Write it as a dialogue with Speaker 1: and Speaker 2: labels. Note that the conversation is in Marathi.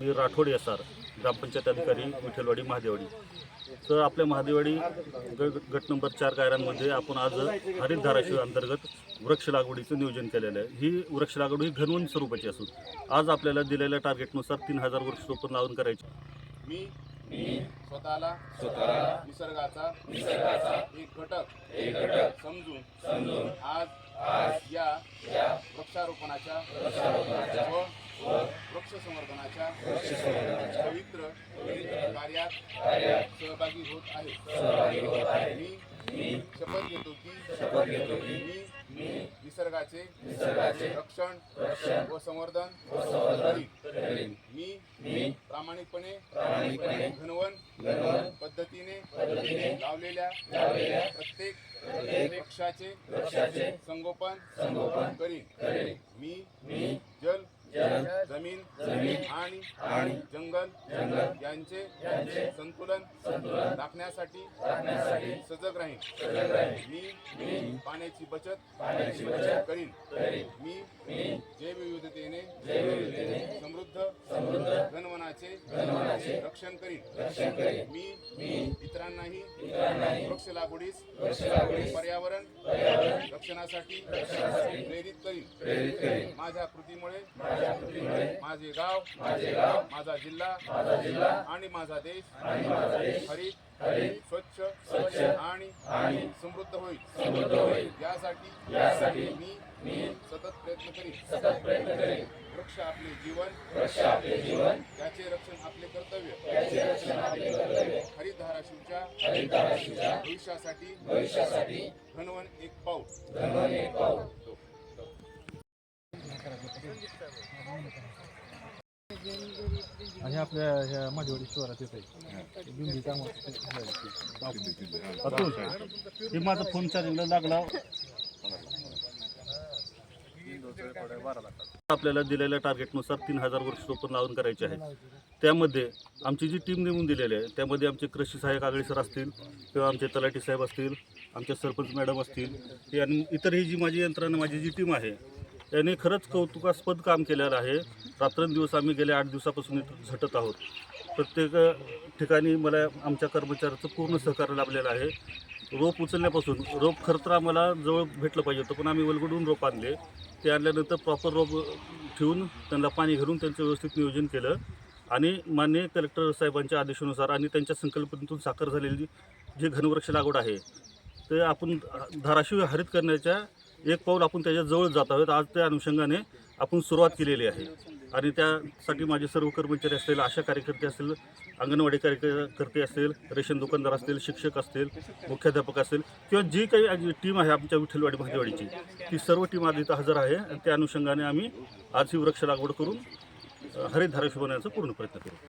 Speaker 1: मी राठोड एसार ग्रामपंचायत अधिकारी विठ्ठलवाडी महादेवाडी तर आपल्या महादेवाडी ग गट नंबर चार गायरांमध्ये आपण आज हरित धाराशिव अंतर्गत वृक्ष लागवडीचं नियोजन केलेलं आहे. ही वृक्ष लागवड ही घनवन स्वरूपाची असून आज आपल्याला दिलेल्या टार्गेटनुसार तीन हजार वृक्ष रोपण लावून करायचे.
Speaker 2: मी मी स्वतःला स्वतःला निसर्गाचा निसर्गाचा एक घटक एक घटक समजून समजून आज आज या या वृक्षारोपणाच्या वृक्षारोपणाच्या व वृक्ष संवर्धनाच्या पवित्र कार्यात सहभागी होत आहे. मी शपथ घेतो की मी निसर्गाचे रक्षण व संवर्धन करीन. मी प्रामाणिकपणे घनवन पद्धतीने लावलेल्या प्रत्येक वृक्षाचे संगोपन संगोपन करीन. करीन. मी जमीन जमीन आणि जंगल जंगल यांचे यांचे संतुलन संतुलन राखण्यासाठी राखण्यासाठी सजग राहीन. मी मी पाण्याची बचत पाण्याची बचत करीन. करीन. मी मी जैवविविधतेने जैवविविधतेने समृद्ध समृद्ध घनवनाचे रक्षण करीन. रक्षण करीन. मी मी इतरांनाही इतरांनाही वृक्ष लागवडीस पर्यावरण रक्षणासाठी प्रेरित करीन. माझ्या कृतीमुळे माझे गाव माझे गाव माझा जिल्हा आणि माझा देश हरित स्वच्छ स्वच्छ आणि समृद्ध होईल. समृद्ध होईल. यासाठी यासाठी मी मी सतत प्रयत्न करीन. सतत प्रयत्न करीन. वृक्ष आपले जीवन वृक्ष आपले जीवन. त्याचे रक्षण आपले कर्तव्य. त्याचे रक्षण आपले कर्तव्य. हरित धाराशिवच्या हरित धाराशिवच्या भविष्यासाठी भविष्यासाठी. घनवन एक पाऊल. घनवन एक पाऊल.
Speaker 3: आणि आपल्या ह्या माझ्यावाडी शहरात येत आहे
Speaker 1: हे माझा फोन चार्जिंगला लागला. आपल्याला दिलेल्या टार्गेटनुसार तीन हजार वृक्षरोपण लावून करायचे आहे त्यामध्ये आमची जी टीम नेमून दिलेली आहे त्यामध्ये आमचे कृषी सहाय्यक आगळे सर असतील किंवा आमचे तलाठी साहेब असतील आमचे सरपंच मॅडम असतील आणि आणि इतरही जी माझी यंत्रणा माझी जी टीम आहे याने खरंच कौतुकास्पद काम केलेलं आहे. रात्रंदिवस आम्ही गेल्या आठ दिवसापासून इथं झटत आहोत. प्रत्येक ठिकाणी मला आमच्या कर्मचाऱ्याचं पूर्ण सहकार्य लाभलेलं आहे. रोप उचलण्यापासून रोप खरं तर आम्हाला जवळ भेटलं पाहिजे होतं पण आम्ही वलगडून रोप आणले. ते आणल्यानंतर प्रॉपर रोप ठेवून त्यांना पाणी घालून त्यांचं व्यवस्थित नियोजन केलं. आणि मान्य कलेक्टर साहेबांच्या आदेशानुसार आणि त्यांच्या संकल्पनेतून साकार झालेली जी घनवृक्ष लागवड आहे ते आपण धाराशिव हरित करण्याच्या एक पाऊल आपण त्याच्याजवळ जात आहोत. आज त्या अनुषंगाने आपण सुरुवात केलेली आहे. आणि त्यासाठी माझे सर्व कर्मचारी असतील आशा कार्यकर्ते असतील अंगणवाडी कार्यकर्ते असतील रेशन दुकानदार असतील शिक्षक असतील मुख्याध्यापक असतील किंवा जी काही टीम आहे आमच्या विठ्ठलवाडी महादेवाडीची ती सर्व टीम आज इथं हजर आहे. आणि त्या अनुषंगाने आम्ही आज ही वृक्ष लागवड करून हरित धाराशिव बनवण्याचा पूर्ण प्रयत्न करू.